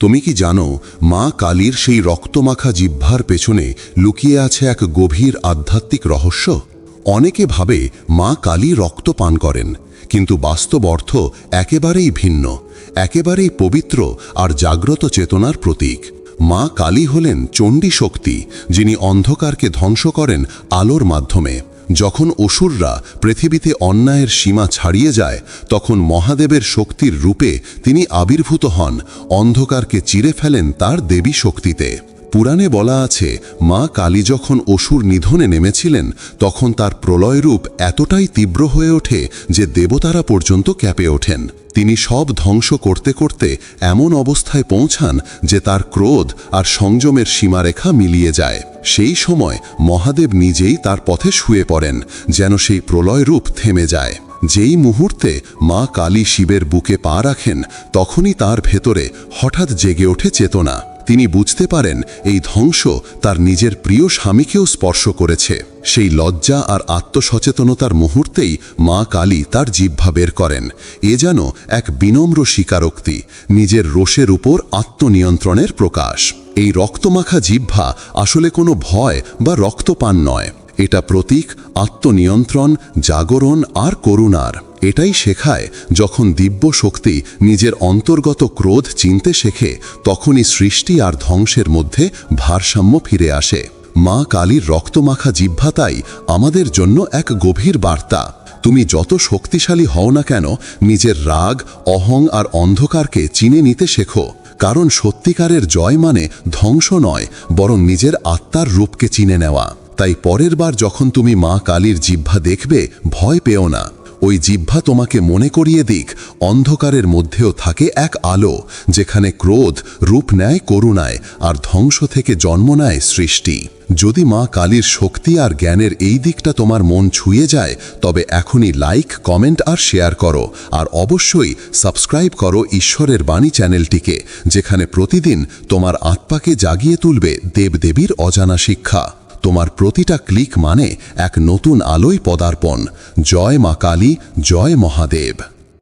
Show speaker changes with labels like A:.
A: তুমি কি জানো, মা কালীর সেই রক্তমাখা জিহ্বার পেছনে লুকিয়ে আছে এক গভীর আধ্যাত্মিক রহস্য? অনেকে ভাবে মা কালী রক্ত পান করেন, কিন্তু বাস্তব অর্থ একেবারেই ভিন্ন, একেবারেই পবিত্র আর জাগ্রত চেতনার প্রতীক। মা কালী হলেন চণ্ডী শক্তি যিনি অন্ধকারকে ধ্বংস করেন আলোর মাধ্যমে। যখন অসুররা পৃথিবীতে অন্যায়ের সীমা ছাড়িয়ে যায়, তখন মহাদেবের শক্তির রূপে তিনি আবির্ভূত হন, অন্ধকারকে চিরে ফেলেন তার দেবী শক্তিতে। পুরাণে বলা আছে, মা কালী যখন অসুর নিধনে নেমেছিলেন, তখন তার প্রলয় রূপ এতটাই তীব্র হয়ে ওঠে যে দেবতারা পর্যন্ত ক্যাপে ওঠেন। তিনি সব ধ্বংস করতে করতে এমন অবস্থায় পৌঁছান যে তার ক্রোধ আর সংযমের সীমারেখা মিলিয়ে যায়। সেই সময় মহাদেব নিজেই তার পথে শুয়ে পড়েন, যেন সেই প্রলয় রূপ থেমে যায়। যেই মুহূর্তে মা কালী শিবের বুকে পা রাখেন, তখনই তার ভেতরে হঠাৎ জেগে ওঠে চেতনা। তিনি বুঝতে পারেন এই ধ্বংস তার নিজের প্রিয় স্বামীকেও স্পর্শ করেছে। সেই লজ্জা আর আত্মসচেতনতার মুহূর্তেই মা কালী তার জিহ্বা বের করেন। এ যেন এক বিনম্র স্বীকারোক্তি, নিজের রোষের উপর আত্মনিয়ন্ত্রণের প্রকাশ। এই রক্তমাখা জিহ্বা আসলে কোনো ভয় বা রক্তপান নয়। এটা প্রতীক, আত্মনিয়ন্ত্রণ, জাগরণ আর করুণার। এটাই শেখায় যখন দিব্য শক্তি নিজের অন্তর্গত ক্রোধ চিনতে শেখে, তখনই সৃষ্টি আর ধ্বংসের মধ্যে ভারসাম্য ফিরে আসে। মা কালীর রক্তমাখা জিহ্বাতাই আমাদের জন্য এক গভীর বার্তা। তুমি যত শক্তিশালী হও না কেন, নিজের রাগ, অহং আর অন্ধকারকে চিনে নিতে শেখো। কারণ সত্যিকারের জয় মানে ধ্বংস নয়, বরং নিজের আত্মার রূপকে চিনে নেওয়া। তাই পরের বার যখন তুমি মা কালীর জিহ্বা দেখবে, ভয় পেও না। ওই জিহ্বা তোমাকে মনে করিয়ে দিক, অন্ধকারের মধ্যেও থাকে এক আলো, যেখানে ক্রোধ, রূপ নেয় করুণায়, আর ধ্বংস থেকে জন্ম নেয় সৃষ্টি। যদি মা কালীর শক্তি আর জ্ঞানের এই দিকটা তোমার মন ছুঁয়ে যায়, তবে এখনই লাইক, কমেন্ট আর শেয়ার করো, আর অবশ্যই সাবস্ক্রাইব করো ঈশ্বরের বাণী চ্যানেলটিকে, যেখানে প্রতিদিন তোমার আত্মাকে জাগিয়ে তুলবে দেবদেবীর অজানা শিক্ষা। তোমার প্রতিটা ক্লিক মানে এক নতুন আলোয় পদার্পণ। জয় মা কালী জয় মহাদেব।